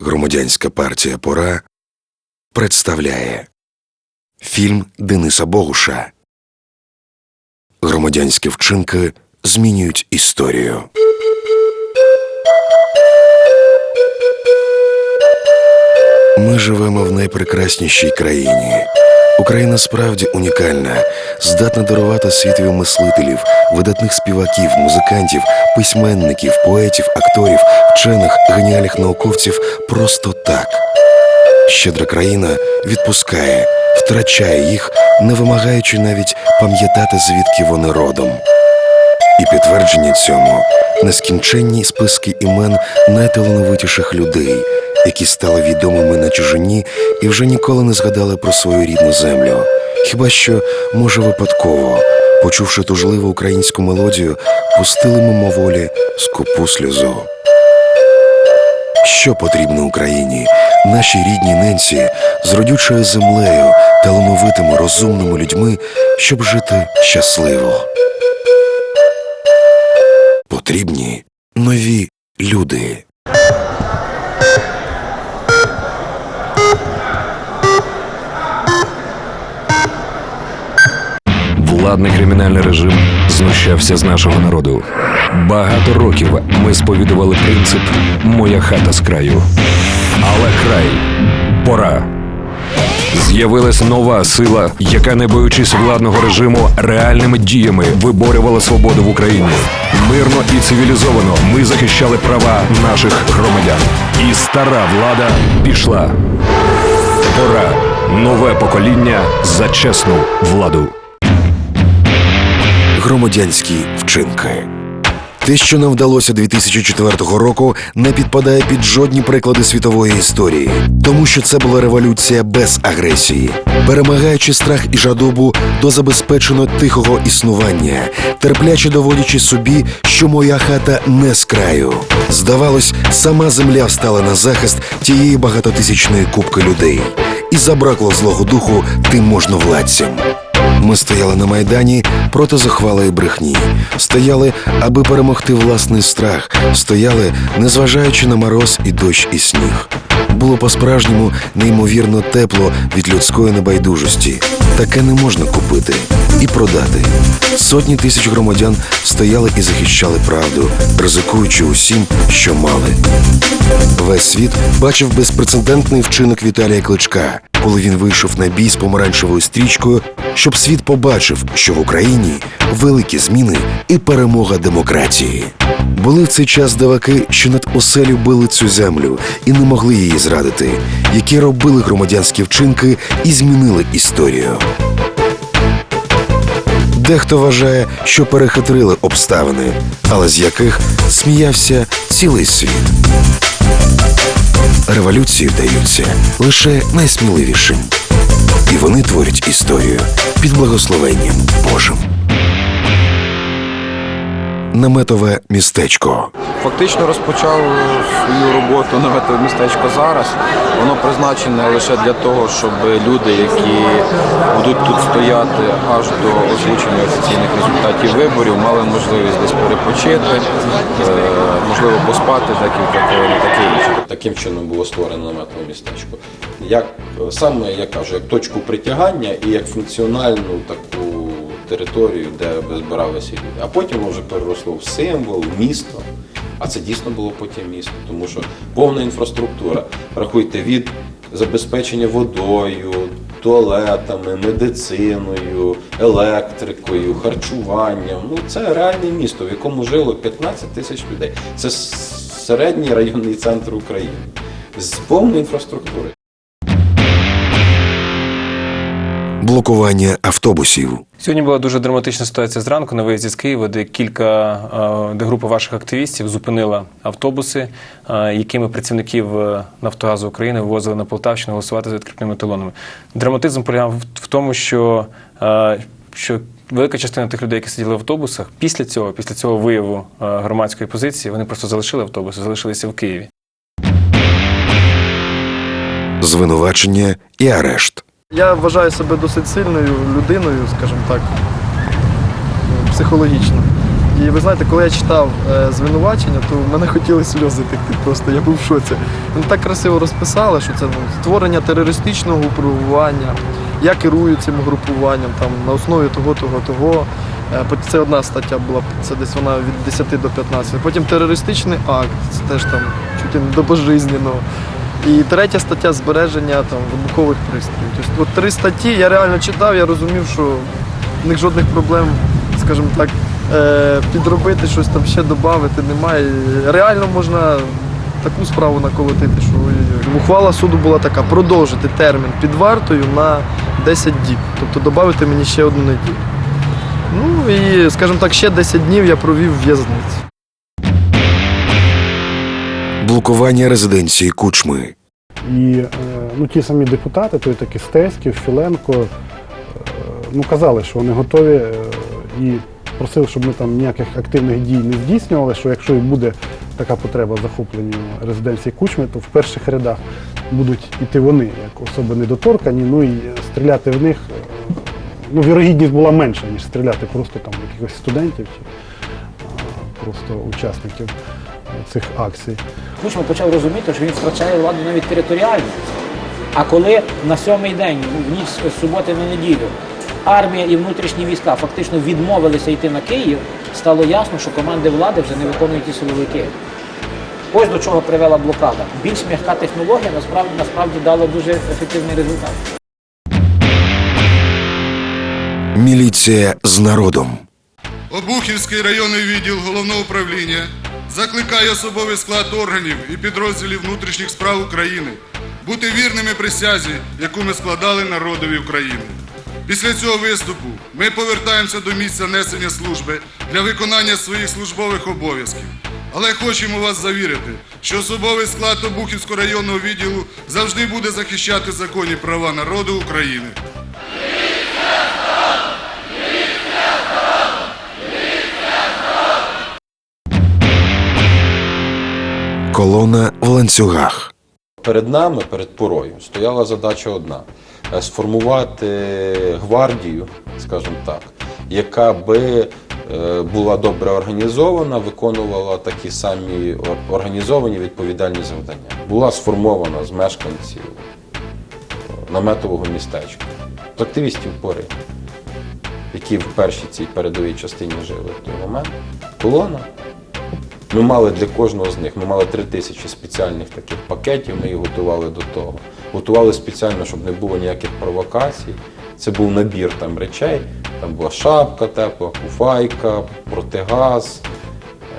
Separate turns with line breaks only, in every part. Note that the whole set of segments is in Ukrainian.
Громадянська партія Пора представляє фільм Дениса Богуша. Громадянські вчинки змінюють історію. Ми живемо в найпрекраснішій країні. Україна справді унікальна, здатна дарувати світові мислителів, видатних співаків, музикантів, письменників, поетів, акторів, вчених, геніальних науковців просто так. Щедра країна відпускає, втрачає їх, не вимагаючи навіть пам'ятати, звідки вони родом. І підтвердження цьому нескінченні списки імен найталановитіших людей, які стали відомими на чужині і вже ніколи не згадали про свою рідну землю. Хіба що, може, випадково, почувши тужливу українську мелодію, пустили мимоволі скупу сльозу. Що потрібно Україні, нашій рідній ненці, з родючою землею, талановитими, розумними людьми, щоб жити щасливо? Потрібні нові люди.
Владний кримінальний режим знущався з нашого народу. Багато років ми сповідували принцип Моя хата з краю. Але край пора. З'явилась нова сила, яка, не боючись владного режиму, реальними діями виборювала свободу в Україні. Мирно і цивілізовано ми захищали права наших громадян. І стара влада пішла. Пора. Нове покоління за чесну владу.
Громадянські вчинки. Те, що нам вдалося 2004 року, не підпадає під жодні приклади світової історії, тому що це була революція без агресії, перемагаючи страх і жадобу до забезпечено тихого існування, терпляче доводячи собі, що моя хата не з краю. Здавалось, сама земля встала на захист тієї багатотисячної кубки людей, і забракло злого духу тим можновладцям. Ми стояли на майдані проти захвалої брехні, стояли, аби перемогти власний страх, стояли, незважаючи на мороз і дощ і сніг. Було по-справжньому неймовірно тепло від людської небайдужості. Таке не можна купити і продати. Сотні тисяч громадян стояли і захищали правду, ризикуючи усім, що мали. Весь світ бачив безпрецедентний вчинок Віталія Кличка, коли він вийшов на бій з помаранчевою стрічкою, щоб світ побачив, що в Україні великі зміни і перемога демократії. Були в цей час даваки, що над усе любили цю землю і не могли її зрадити, які робили громадянські вчинки і змінили історію. Дехто вважає, що перехитрили обставини, але з яких сміявся цілий світ. Революції вдаються лише найсміливішим, і вони творять історію під благословенням Божим. Наметове містечко.
Фактично розпочав свою роботу наметове містечко зараз. Воно призначене лише для того, щоб люди, які будуть тут стояти аж до озвучення офіційних результатів виборів, мали можливість десь перепочити, е, можливо, поспати декілька і таке інше.
Таким чином було створено наметове містечко. Як саме я кажу, як точку притягання і як функціональну таку територію, де би збиралися люди. А потім воно вже переросло в символ, в місто. А це дійсно було потім місто, тому що повна інфраструктура. Рахуйте від забезпечення водою, туалетами, медициною, електрикою, харчуванням. Ну це реальне місто, в якому жило 15 тисяч людей. Це середній районний центр України з повною інфраструктурою.
Блокування автобусів.
Сьогодні була дуже драматична ситуація зранку на виїзді з Києва, де кілька е, де група ваших активістів зупинила автобуси, е, якими працівників е, Нафтогазу України вивозили на Полтавщину голосувати за відкритими талонами. Драматизм полягав в- тому, що, що велика частина тих людей, які сиділи в автобусах, після цього, після цього вияву громадської позиції, вони просто залишили автобуси, залишилися в Києві.
звинувачення і арешт.
Я вважаю себе досить сильною людиною, скажімо так, психологічно. І ви знаєте, коли я читав е, звинувачення, то в мене хотіли сльози текти просто, я був в шоці. Вони так красиво розписали, що це ну, створення терористичного угрупування, я керую цим угрупуванням там, на основі того, того, того. Е, Це одна стаття була, це десь вона від 10 до 15. Потім терористичний акт, це теж там не до пожизненного. І третя стаття збереження там, вибухових пристроїв. Тобто, от три статті я реально читав, я розумів, що в них жодних проблем, скажімо так, е, підробити щось там ще додати немає. Реально можна таку справу наколотити, що ухвала суду була така: продовжити термін під вартою на 10 діб, тобто додати мені ще одну неділю. Ну і, скажімо так, ще 10 днів я провів в'язниці.
Блокування резиденції Кучми.
І е, ну, ті самі депутати, той таки Стеськів, Філенко, е, ну, казали, що вони готові е, і просили, щоб ми там ніяких активних дій не здійснювали, що якщо і буде така потреба захоплення резиденції Кучми, то в перших рядах будуть іти вони, як особи недоторкані, ну і стріляти в них. Ну, вірогідність була менша, ніж стріляти просто там якихось студентів чи просто учасників цих акцій.
Кучма почав розуміти, що він втрачає владу навіть територіально. А коли на сьомий день, в ніч з суботи на неділю, армія і внутрішні війська фактично відмовилися йти на Київ, стало ясно, що команди влади вже не виконують ті силовики. Ось до чого привела блокада. Більш м'яка технологія насправді насправді дала дуже ефективний результат.
Міліція з народом.
Обухівський районний відділ головного управління закликає особовий склад органів і підрозділів внутрішніх справ України бути вірними присязі, яку ми складали народові України. Після цього виступу ми повертаємося до місця несення служби для виконання своїх службових обов'язків. Але хочемо вас завірити, що особовий склад Обухівського районного відділу завжди буде захищати законні права народу України.
Колона в ланцюгах.
Перед нами, перед порою, стояла задача одна: сформувати гвардію, скажімо так, яка би е, була добре організована, виконувала такі самі організовані відповідальні завдання. Була сформована з мешканців е, наметового містечка, з активістів пори, які в першій цій передовій частині жили в той момент. Колона ми мали для кожного з них, ми мали три тисячі спеціальних таких пакетів, ми їх готували до того. Готували спеціально, щоб не було ніяких провокацій. Це був набір там речей. Там була шапка тепла, куфайка, протигаз,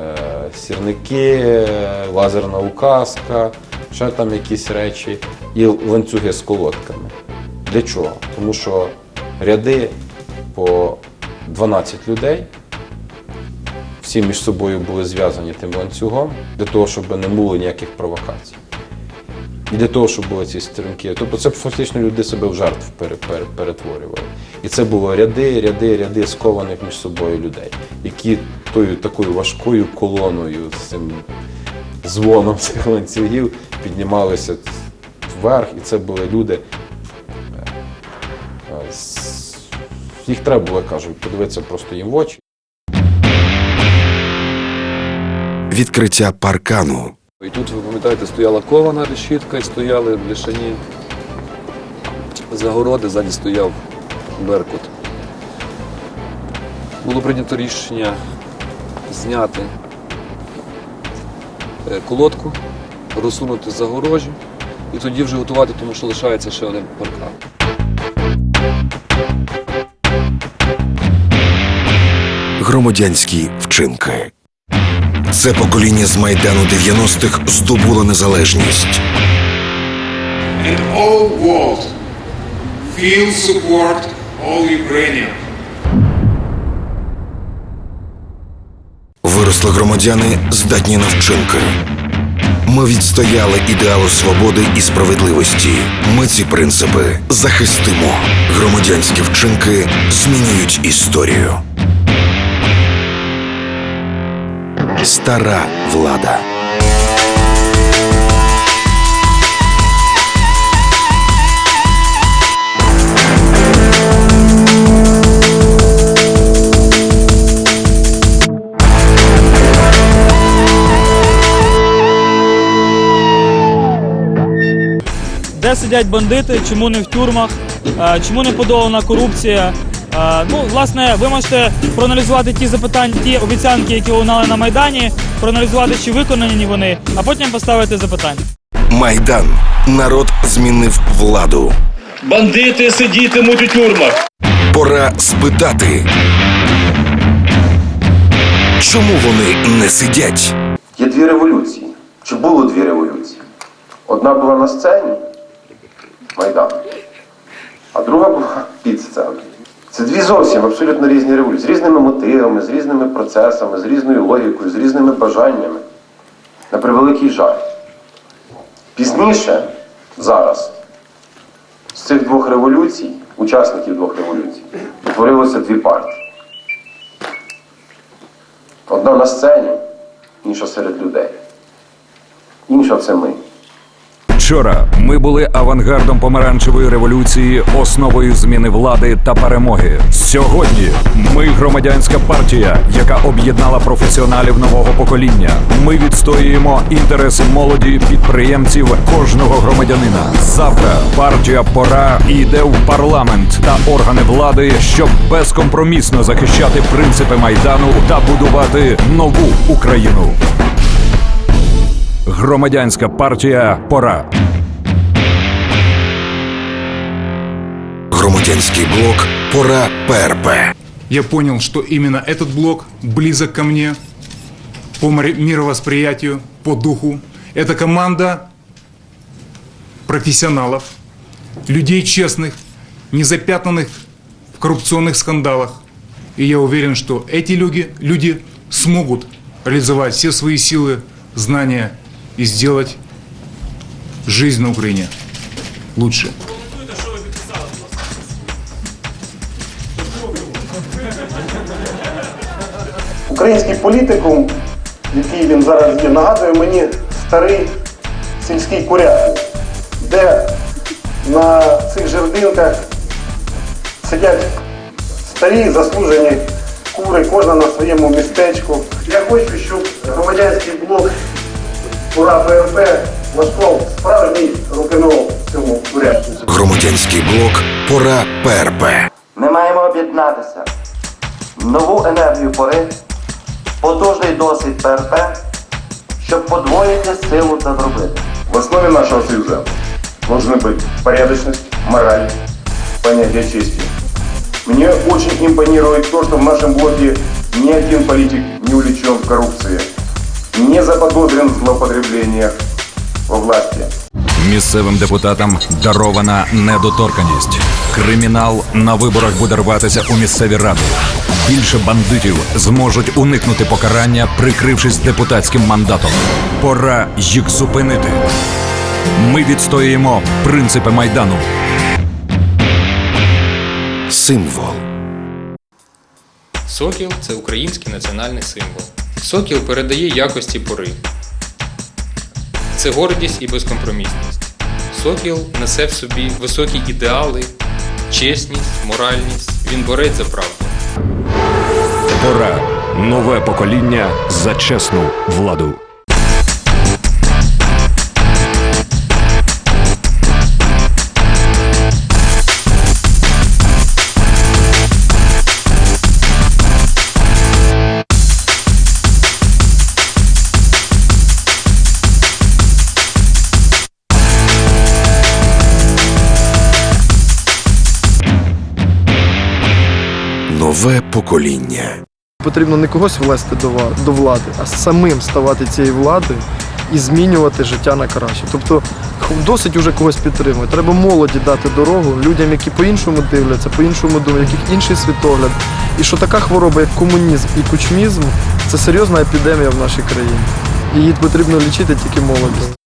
е, сірники, лазерна указка, ще там якісь речі і ланцюги з колодками. Для чого? Тому що ряди по 12 людей всі між собою були зв'язані тим ланцюгом для того, щоб не було ніяких провокацій. І для того, щоб були ці стрімки. Тобто це фактично люди себе в жертв пере- пере- перетворювали. І це було ряди, ряди, ряди скованих між собою людей, які тою такою важкою колоною з цим дзвоном цих ланцюгів піднімалися вверх, і це були люди. е, е, Їх треба було, я кажу, подивитися просто їм в очі.
Відкриття паркану.
І тут, ви пам'ятаєте, стояла кована решітка і стояли бляшані загороди, ззаді стояв Беркут. Було прийнято рішення зняти е, колодку, розсунути загорожі і тоді вже готувати, тому що лишається ще один паркан.
Громадянські вчинки. Це покоління з майдану 90-х здобуло незалежність.
and all world feel support all Ukrainian.
Виросли громадяни, здатні на вчинки. Ми відстояли ідеалу свободи і справедливості. Ми ці принципи захистимо. Громадянські вчинки змінюють історію. Стара влада.
Де сидять бандити? Чому не в тюрмах? Е, чому не подолана корупція? Е, Ну, власне, ви можете проаналізувати ті запитання, ті обіцянки, які лунали на Майдані, проаналізувати, чи виконані вони, а потім поставити запитання.
Майдан. Народ змінив владу.
Бандити сидітимуть у тюрмах.
Пора спитати. Чому вони не сидять?
Є дві революції. Чи було дві революції? Одна була на сцені Майдан, а друга була під сценою. Це дві зовсім абсолютно різні революції, з різними мотивами, з різними процесами, з різною логікою, з різними бажаннями. На превеликий жаль. Пізніше, зараз, з цих двох революцій, учасників двох революцій, утворилося дві партії. Одна на сцені, інша серед людей. Інша це ми.
Вчора ми були авангардом помаранчевої революції, основою зміни влади та перемоги. Сьогодні ми громадянська партія, яка об'єднала професіоналів нового покоління. Ми відстоюємо інтереси молоді, підприємців, кожного громадянина. Завтра партія пора йде в парламент та органи влади, щоб безкомпромісно захищати принципи майдану та будувати нову Україну. Громадянська партія Пора.
Громадянський блок Пора ПРП.
Я понял, что именно этот блок близок ко мне по мировосприятию, по духу. Это команда профессионалов, людей честных, не запятнанных в коррупционных скандалах. И я уверен, что эти люди, люди смогут реализовать все свои силы, знания и сделать жизнь на Украине лучше.
Український політикум, який він зараз є, нагадує мені старий сільський курятник, де на цих жердинках сидять старі заслужені кури, кожна на своєму містечку. Я хочу, щоб громадянський блок Ура ПРП влаштував справжній рок-н-рол в цьому курятнику.
Громадянський блок Пора ПРП.
Ми маємо об'єднатися. Нову енергію пори, потужний досвід ПРП, щоб подвоїти силу та зробити.
В основе нашего союза должны быть порядочность, мораль, понятие чести. Мне очень импонирует то, что в нашем блоке ни один политик не увлечен в коррупции, Не заподозрен в злоупотреблениях во власти.
Місцевим депутатам дарована недоторканість. Кримінал на виборах буде рватися у місцеві ради. Більше бандитів зможуть уникнути покарання, прикрившись депутатським мандатом. Пора їх зупинити. Ми відстоюємо принципи майдану.
Символ.
Сокіл це український національний символ. Сокіл передає якості пори. Це гордість і безкомпромісність. Сокіл несе в собі високі ідеали, чесність, моральність. Він борець за правду.
Пора. Нове покоління за чесну владу.
Нове покоління.
Потрібно не когось влести до влади, а самим ставати цією владою і змінювати життя на краще. Тобто досить уже когось підтримувати. Треба молоді дати дорогу людям, які по-іншому дивляться, по-іншому думають, яких інший світогляд. І що така хвороба, як комунізм і кучмізм, це серйозна епідемія в нашій країні. Її потрібно лічити тільки молоддю.